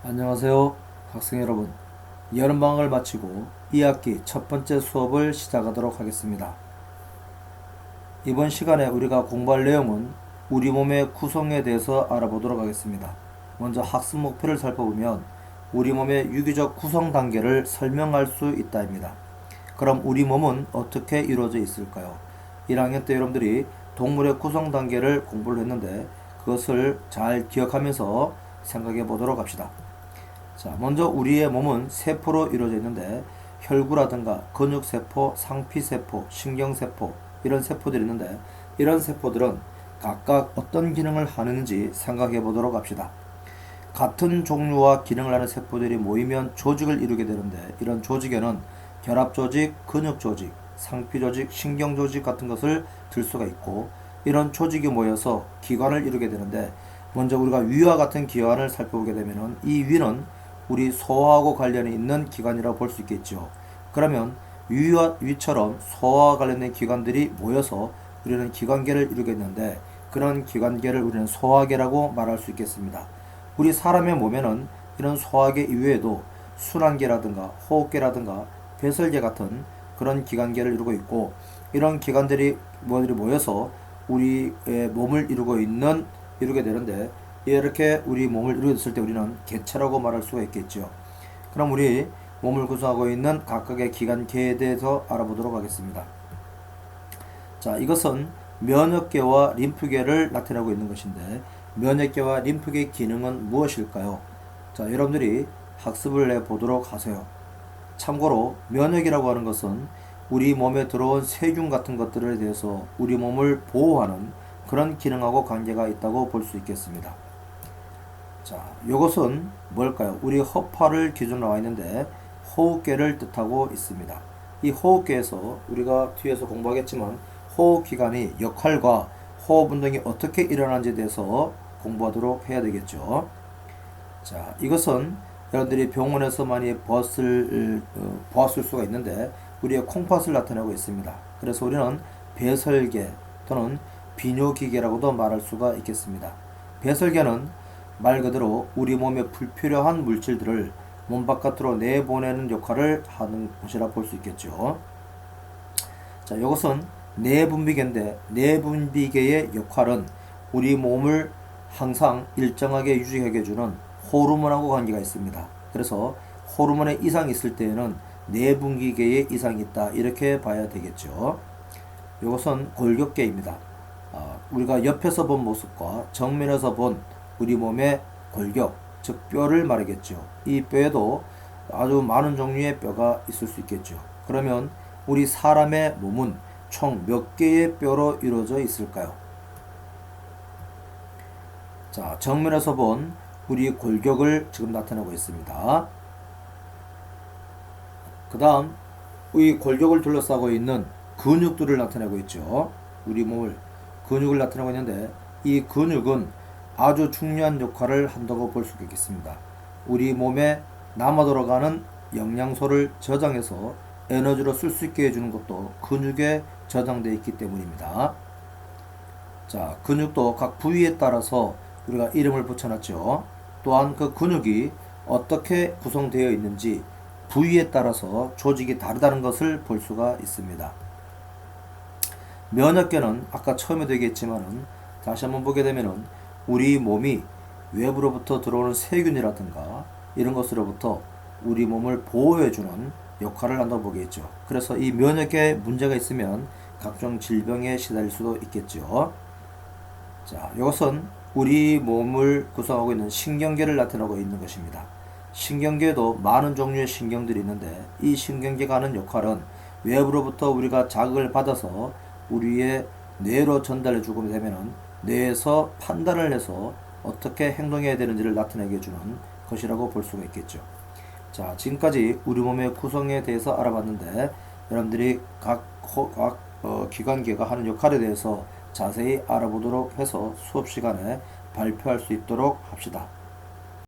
안녕하세요 학생 여러분. 여름방학을 마치고 2학기 첫 번째 수업을 시작하도록 하겠습니다. 이번 시간에 우리가 공부할 내용은 우리 몸의 구성에 대해서 알아보도록 하겠습니다. 먼저 학습 목표를 살펴보면 우리 몸의 유기적 구성 단계를 설명할 수 있다입니다. 그럼 우리 몸은 어떻게 이루어져 있을까요? 1학년 때 여러분들이 동물의 구성 단계를 공부를 했는데 그것을 잘 기억하면서 생각해 보도록 합시다. 자, 먼저 우리의 몸은 세포로 이루어져 있는데 혈구라든가 근육세포, 상피세포, 신경세포 이런 세포들이 있는데 이런 세포들은 각각 어떤 기능을 하는지 생각해 보도록 합시다. 같은 종류와 기능을 하는 세포들이 모이면 조직을 이루게 되는데 이런 조직에는 결합조직, 근육조직, 상피조직, 신경조직 같은 것을 들 수가 있고 이런 조직이 모여서 기관을 이루게 되는데 먼저 우리가 위와 같은 기관을 살펴보게 되면은 이 위는 우리 소화하고 관련이 있는 기관이라고 볼 수 있겠죠. 그러면 위와 위처럼 소화와 관련된 기관들이 모여서 우리는 기관계를 이루겠는데 그런 기관계를 우리는 소화계라고 말할 수 있겠습니다. 우리 사람의 몸에는 이런 소화계 이외에도 순환계라든가 호흡계라든가 배설계 같은 그런 기관계를 이루고 있고 이런 기관들이 모여서 우리의 몸을 이루고 있는 이루게 되는데 이렇게 우리 몸을 이루게 됐을 때 우리는 개체라고 말할 수가 있겠죠. 그럼 우리 몸을 구성하고 있는 각각의 기관계에 대해서 알아보도록 하겠습니다. 자, 이것은 면역계와 림프계를 나타내고 있는 것인데 면역계와 림프계 기능은 무엇일까요? 자, 여러분들이 학습을 해 보도록 하세요. 참고로 면역이라고 하는 것은 우리 몸에 들어온 세균 같은 것들에 대해서 우리 몸을 보호하는 그런 기능하고 관계가 있다고 볼 수 있겠습니다. 자, 이것은 뭘까요? 우리 허파를 기준으로 나와 있는데 호흡계를 뜻하고 있습니다. 이 호흡계에서 우리가 뒤에서 공부하겠지만 호흡기관이 역할과 호흡 운동이 어떻게 일어나는지에 대해서 공부하도록 해야 되겠죠. 자, 이것은 여러분들이 병원에서 많이 보았을, 어, 보았을 수가 있는데 우리의 콩팥을 나타내고 있습니다. 그래서 우리는 배설계 또는 비뇨기계라고도 말할 수가 있겠습니다. 배설계는 말 그대로 우리 몸에 불필요한 물질들을 몸 바깥으로 내보내는 역할을 하는 것이라 볼 수 있겠죠. 자, 이것은 내분비계인데 내분비계의 역할은 우리 몸을 항상 일정하게 유지하게 해주는 호르몬하고 관계가 있습니다. 그래서 호르몬의 이상이 있을 때에는 내분비계에 이상이 있다 이렇게 봐야 되겠죠. 이것은 골격계입니다. 어, 우리가 옆에서 본 모습과 정면에서 본 우리 몸의 골격, 즉 뼈를 말하겠죠. 이 뼈에도 아주 많은 종류의 뼈가 있을 수 있겠죠. 그러면 우리 사람의 몸은 총 몇 개의 뼈로 이루어져 있을까요? 자, 정면에서 본 우리 골격을 지금 나타내고 있습니다. 그 다음, 이 골격을 둘러싸고 있는 근육들을 나타내고 있죠. 우리 몸을 근육을 나타내고 있는데 이 근육은 아주 중요한 역할을 한다고 볼 수 있겠습니다. 우리 몸에 남아 돌아가는 영양소를 저장해서 에너지로 쓸 수 있게 해주는 것도 근육에 저장되어 있기 때문입니다. 자, 근육도 각 부위에 따라서 우리가 이름을 붙여놨죠. 또한 그 근육이 어떻게 구성되어 있는지 부위에 따라서 조직이 다르다는 것을 볼 수가 있습니다. 면역계는 아까 처음에도 얘기했지만은 다시 한번 보게 되면은 우리 몸이 외부로부터 들어오는 세균이라든가 이런 것으로부터 우리 몸을 보호해주는 역할을 한다고 보겠죠. 그래서 이 면역에 문제가 있으면 각종 질병에 시달릴 수도 있겠죠. 자, 이것은 우리 몸을 구성하고 있는 신경계를 나타내고 있는 것입니다. 신경계에도 많은 종류의 신경들이 있는데 이 신경계가 하는 역할은 외부로부터 우리가 자극을 받아서 우리의 뇌로 전달해 주고 되면은 뇌에서 판단을 해서 어떻게 행동해야 되는지를 나타내게 해주는 것이라고 볼 수가 있겠죠. 자, 지금까지 우리 몸의 구성에 대해서 알아봤는데 여러분들이 각, 호, 각 어, 기관계가 하는 역할에 대해서 자세히 알아보도록 해서 수업 시간에 발표할 수 있도록 합시다.